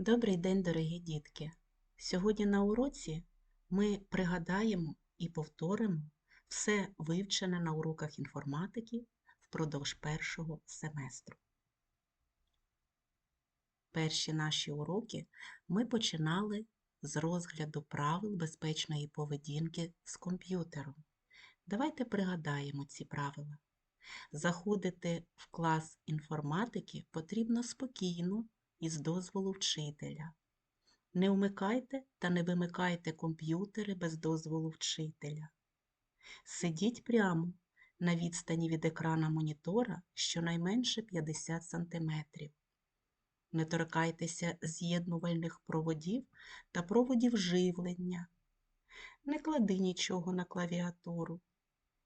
Добрий день, дорогі дітки! Сьогодні на уроці ми пригадаємо і повторимо все вивчене на уроках інформатики впродовж першого семестру. Перші наші уроки ми починали з розгляду правил безпечної поведінки з комп'ютером. Давайте пригадаємо ці правила. Заходити в клас інформатики потрібно спокійно і з дозволу вчителя. Не вмикайте та не вимикайте комп'ютери без дозволу вчителя. Сидіть прямо на відстані від екрана монітора щонайменше 50 см. Не торкайтеся з'єднувальних проводів та проводів живлення. Не клади нічого на клавіатуру.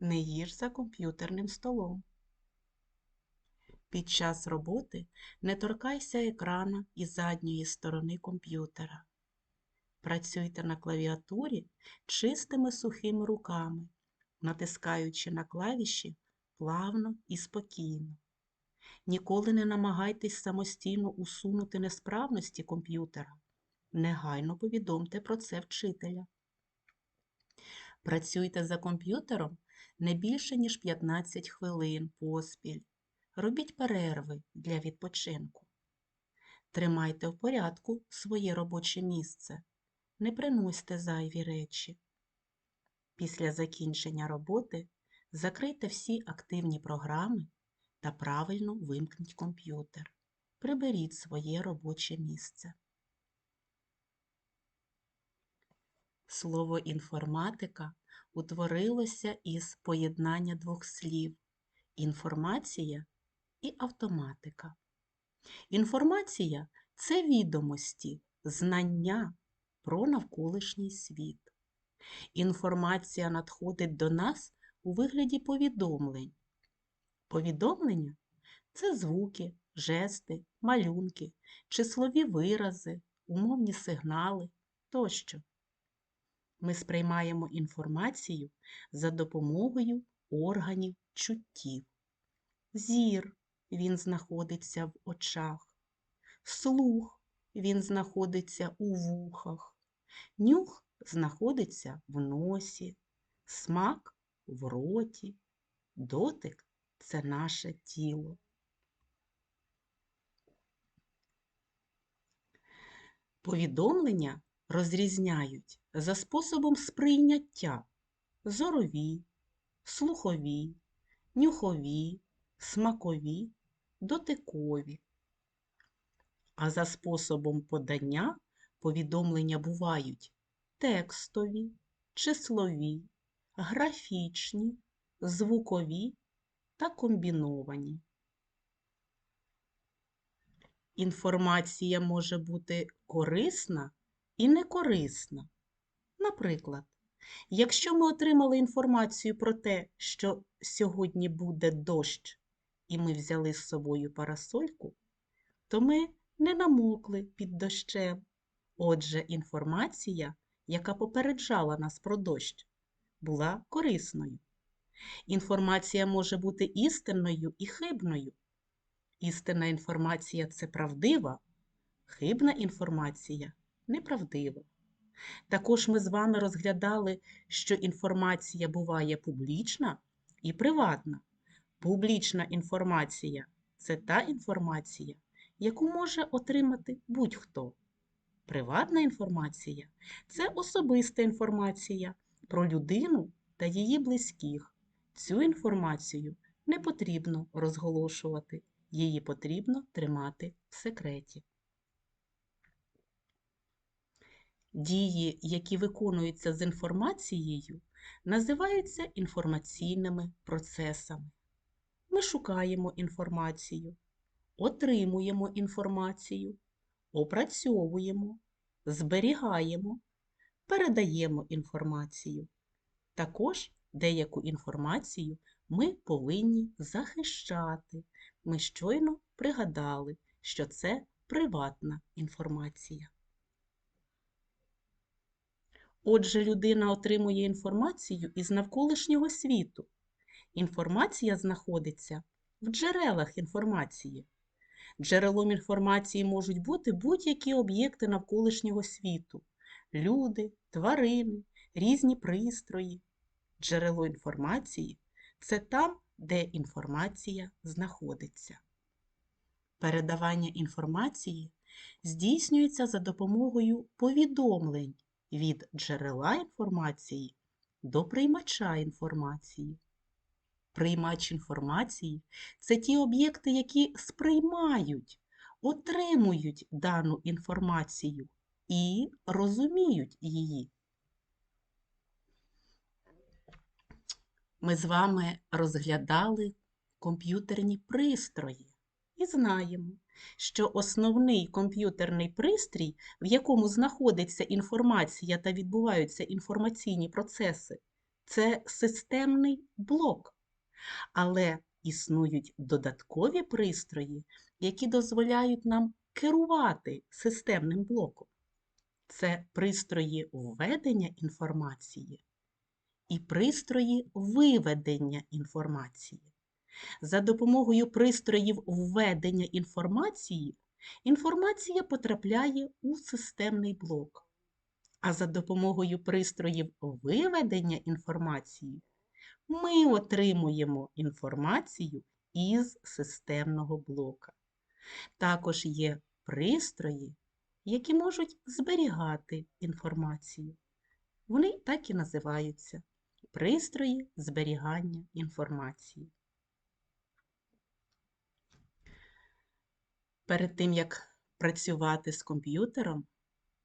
Не їж за комп'ютерним столом. Під час роботи не торкайся екрана і задньої сторони комп'ютера. Працюйте на клавіатурі чистими сухими руками, натискаючи на клавіші плавно і спокійно. Ніколи не намагайтесь самостійно усунути несправності комп'ютера. Негайно повідомте про це вчителя. Працюйте за комп'ютером не більше, ніж 15 хвилин поспіль. Робіть перерви для відпочинку. Тримайте в порядку своє робоче місце. Не приносьте зайві речі. Після закінчення роботи закрийте всі активні програми та правильно вимкніть комп'ютер. Приберіть своє робоче місце. Слово інформатика утворилося із поєднання двох слів інформація і автоматика. Інформація це відомості, знання про навколишній світ. Інформація надходить до нас у вигляді повідомлень. Повідомлення це звуки, жести, малюнки, числові вирази, умовні сигнали тощо. Ми сприймаємо інформацію за допомогою органів чуттів. Зір він знаходиться в очах, слух він знаходиться у вухах, нюх знаходиться в носі, смак в роті, дотик це наше тіло. Повідомлення розрізняють за способом сприйняття зорові, слухові, нюхові, смакові, дотикові. А за способом подання повідомлення бувають текстові, числові, графічні, звукові та комбіновані. Інформація може бути корисна і некорисна. Наприклад, якщо ми отримали інформацію про те, що сьогодні буде дощ, і ми взяли з собою парасольку, то ми не намокли під дощем. Отже, інформація, яка попереджала нас про дощ, була корисною. Інформація може бути істинною і хибною. Істинна інформація це правдива, хибна інформація неправдива. Також ми з вами розглядали, що інформація буває публічна і приватна. Публічна інформація це та інформація, яку може отримати будь-хто. Приватна інформація це особиста інформація про людину та її близьких. Цю інформацію не потрібно розголошувати, її потрібно тримати в секреті. Дії, які виконуються з інформацією, називаються інформаційними процесами. Ми шукаємо інформацію, отримуємо інформацію, опрацьовуємо, зберігаємо, передаємо інформацію. Також деяку інформацію ми повинні захищати. Ми щойно пригадали, що це приватна інформація. Отже, людина отримує інформацію із навколишнього світу. Інформація знаходиться в джерелах інформації. Джерелом інформації можуть бути будь-які об'єкти навколишнього світу люди, тварини, різні пристрої. Джерело інформації це там, де інформація знаходиться. Передавання інформації здійснюється за допомогою повідомлень від джерела інформації до приймача інформації. Приймач інформації це ті об'єкти, які сприймають, отримують дану інформацію і розуміють її. Ми з вами розглядали комп'ютерні пристрої і знаємо, що основний комп'ютерний пристрій, в якому знаходиться інформація та відбуваються інформаційні процеси, це системний блок. Але існують додаткові пристрої, які дозволяють нам керувати системним блоком. Це пристрої введення інформації і пристрої виведення інформації. За допомогою пристроїв введення інформації інформація потрапляє у системний блок. А за допомогою пристроїв виведення інформації ми отримуємо інформацію із системного блока. Також є пристрої, які можуть зберігати інформацію. Вони так і називаються пристрої зберігання інформації. Перед тим, як працювати з комп'ютером,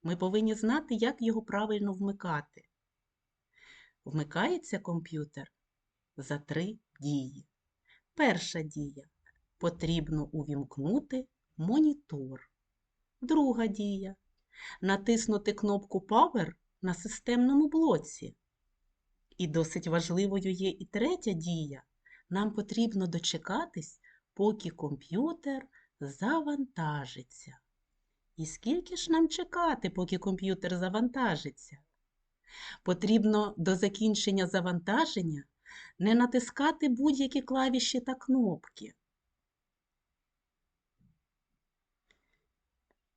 ми повинні знати, як його правильно вмикати. Вмикається комп'ютер за три дії. Перша дія потрібно увімкнути монітор. Друга дія натиснути кнопку Power на системному блоці. І досить важливою є і третя дія. Нам потрібно дочекатись, поки комп'ютер завантажиться. І скільки ж нам чекати, поки комп'ютер завантажиться? Потрібно до закінчення завантаження не натискати будь-які клавіші та кнопки.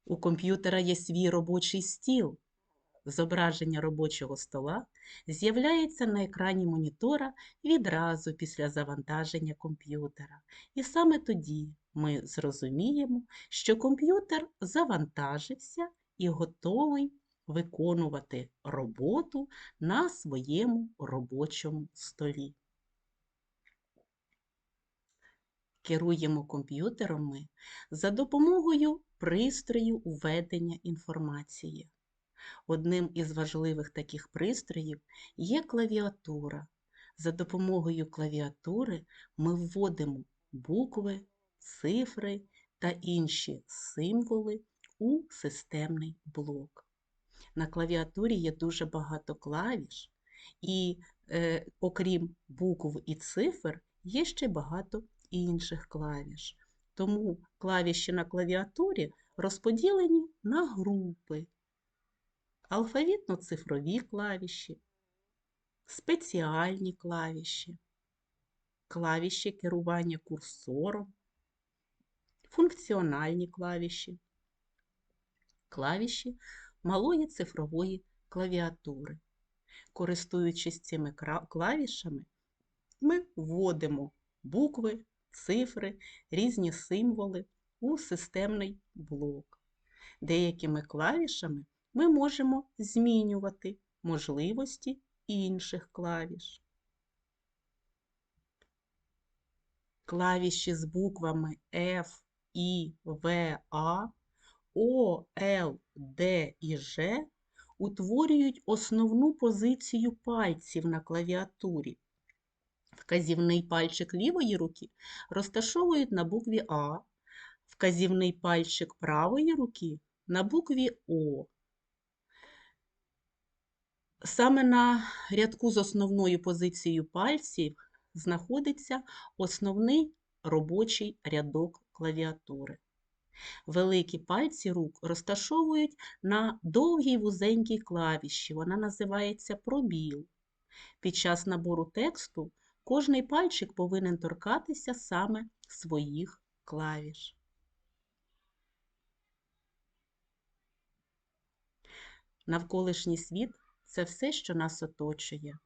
У комп'ютера є свій робочий стіл. Зображення робочого стола з'являється на екрані монітора відразу після завантаження комп'ютера. І саме тоді ми зрозуміємо, що комп'ютер завантажився і готовий виконувати роботу на своєму робочому столі. Керуємо комп'ютером ми за допомогою пристрою введення інформації. Одним із важливих таких пристроїв є клавіатура. За допомогою клавіатури ми вводимо букви, цифри та інші символи у системний блок. На клавіатурі є дуже багато клавіш, і, е, окрім букв і цифр, є ще багато інших клавіш. Тому клавіші на клавіатурі розподілені на групи. Алфавітно-цифрові клавіші, спеціальні клавіші, клавіші керування курсором, функціональні клавіші, клавіші малої цифрової клавіатури. Користуючись цими клавішами, ми вводимо букви, цифри, різні символи у системний блок. Деякими клавішами ми можемо змінювати можливості інших клавіш. Клавіші з буквами F, I, V, A, O, L, D і G утворюють основну позицію пальців на клавіатурі. Вказівний пальчик лівої руки розташовують на букві А, вказівний пальчик правої руки на букві О. Саме на рядку з основною позицією пальців знаходиться основний робочий рядок клавіатури. Великі пальці рук розташовують на довгій вузенькій клавіші, вона називається пробіл. Під час набору тексту кожний пальчик повинен торкатися саме своїх клавіш. Навколишній світ це все, що нас оточує.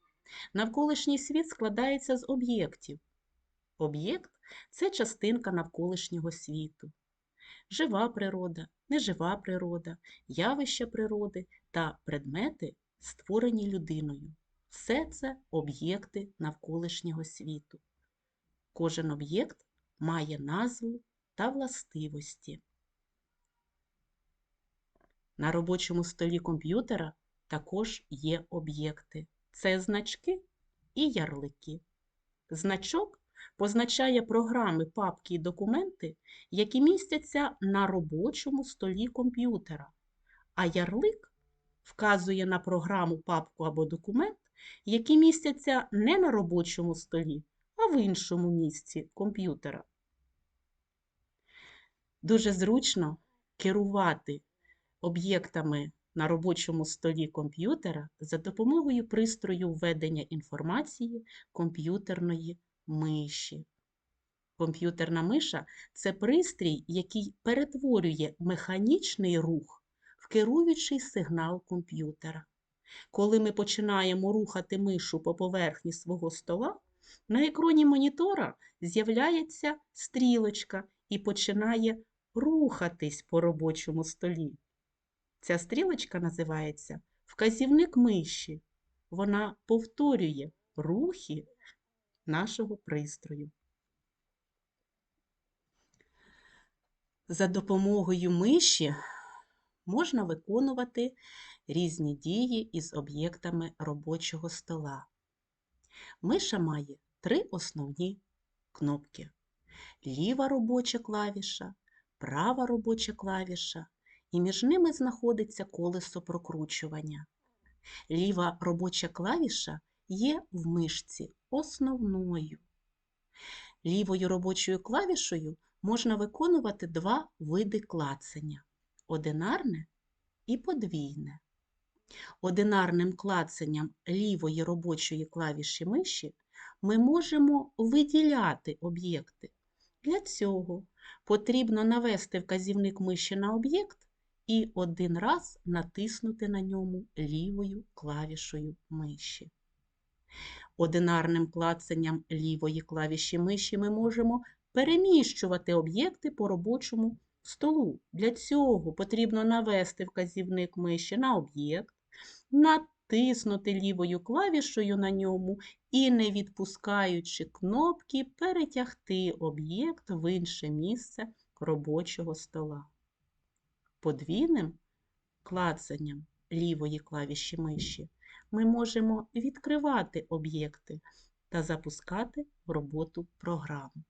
Навколишній світ складається з об'єктів. Об'єкт це частинка навколишнього світу. Жива природа, нежива природа, явища природи та предмети, створені людиною. Все це об'єкти навколишнього світу. Кожен об'єкт має назву та властивості. На робочому столі комп'ютера також є об'єкти. Це значки і ярлики. Значок позначає програми, папки і документи, які містяться на робочому столі комп'ютера, а ярлик вказує на програму, папку або документ, які містяться не на робочому столі, а в іншому місці комп'ютера. Дуже зручно керувати об'єктами на робочому столі комп'ютера за допомогою пристрою введення інформації комп'ютерної миші. Комп'ютерна миша це пристрій, який перетворює механічний рух в керуючий сигнал комп'ютера. Коли ми починаємо рухати мишу по поверхні свого стола, на екрані монітора з'являється стрілочка і починає рухатись по робочому столі. Ця стрілочка називається вказівник миші. Вона повторює рухи нашого пристрою. За допомогою миші можна виконувати різні дії із об'єктами робочого стола. Миша має три основні кнопки: ліва робоча клавіша, права робоча клавіша, і між ними знаходиться колесо прокручування. Ліва робоча клавіша є в мишці основною. Лівою робочою клавішою можна виконувати два види клацання одинарне і подвійне. Одинарним клацанням лівої робочої клавіші миші ми можемо виділяти об'єкти. Для цього потрібно навести вказівник миші на об'єкт і один раз натиснути на ньому лівою клавішою миші. Одинарним клацанням лівої клавіші миші ми можемо переміщувати об'єкти по робочому столу. Для цього потрібно навести вказівник миші на об'єкт, натиснути лівою клавішою на ньому і, не відпускаючи кнопки, перетягти об'єкт в інше місце робочого стола. Подвійним клацанням лівої клавіші миші ми можемо відкривати об'єкти та запускати в роботу програму.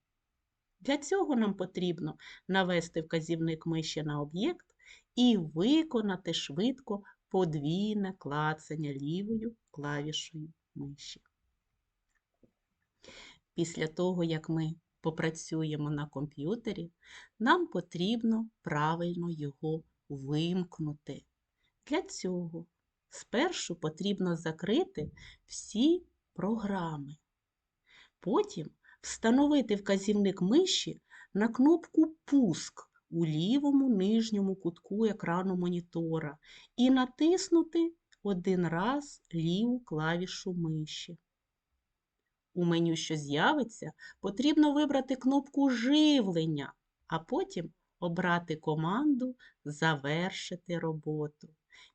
Для цього нам потрібно навести вказівник миші на об'єкт і виконати швидко подвійне клацання лівою клавішою миші. Після того, як ми попрацюємо на комп'ютері, нам потрібно правильно його вимкнути. Для цього спершу потрібно закрити всі програми. Потім встановити вказівник миші на кнопку Пуск у лівому нижньому кутку екрану монітора і натиснути один раз ліву клавішу миші. У меню, що з'явиться, потрібно вибрати кнопку Живлення, а потім обрати команду Завершити роботу.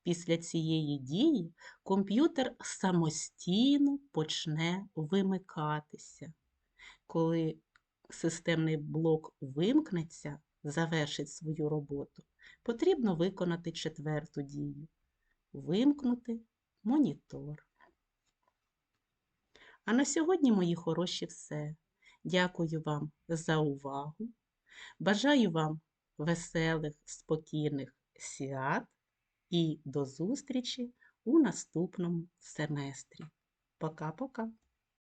Після цієї дії комп'ютер самостійно почне вимикатися. Коли системний блок вимкнеться, завершить свою роботу, потрібно виконати четверту дію вимкнути монітор. А на сьогодні, мої хороші, все. Дякую вам за увагу. Бажаю вам веселих, спокійних свят і до зустрічі у наступному семестрі. Пока-пока!